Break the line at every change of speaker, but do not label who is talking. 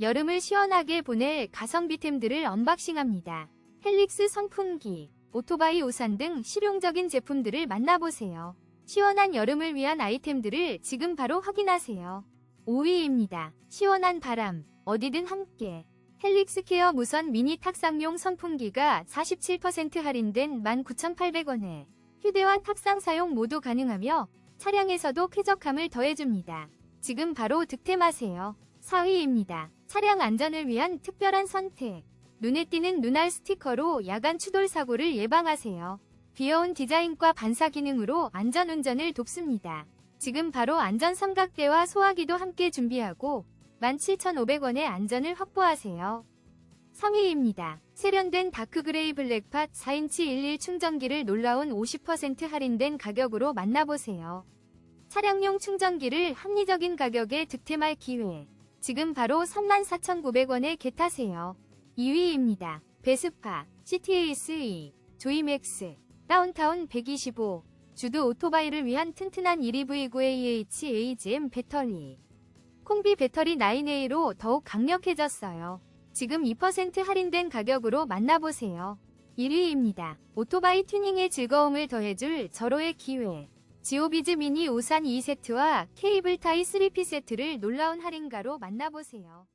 여름을 시원하게 보낼 가성비템들을 언박싱합니다. 헬릭스 선풍기, 오토바이 우산 등 실용적인 제품들을 만나보세요. 시원한 여름을 위한 아이템들을 지금 바로 확인하세요. 5위입니다. 시원한 바람, 어디든 함께. 헬릭스 케어 무선 미니 탁상용 선풍기가 47% 할인된 19,800원에 휴대와 탁상 사용 모두 가능하며 차량에서도 쾌적함을 더해줍니다. 지금 바로 득템하세요. 4위입니다. 차량 안전을 위한 특별한 선택. 눈에 띄는 눈알 스티커로 야간 추돌 사고를 예방하세요. 귀여운 디자인과 반사 기능으로 안전운전을 돕습니다. 지금 바로 안전 삼각대와 소화기도 함께 준비하고 17,500원의 안전을 확보하세요. 3위입니다. 세련된 다크그레이 블랙팟 4인치 11 충전기를 놀라운 50% 할인된 가격으로 만나보세요. 차량용 충전기를 합리적인 가격에 득템할 기회. 지금 바로 34,900원에 겟하세요. 2위입니다. 베스파, CTAS-E, 조이맥스, 다운타운 125, 주드 오토바이를 위한 튼튼한 1EV9AH AGM 배터리. 콩비 배터리 9A로 더욱 강력해졌어요. 지금 2% 할인된 가격으로 만나보세요. 1위입니다. 오토바이 튜닝의 즐거움을 더해줄 절호의 기회. 지오비즈 미니 우산 2세트와 케이블 타이 3P 세트를 놀라운 할인가로 만나보세요.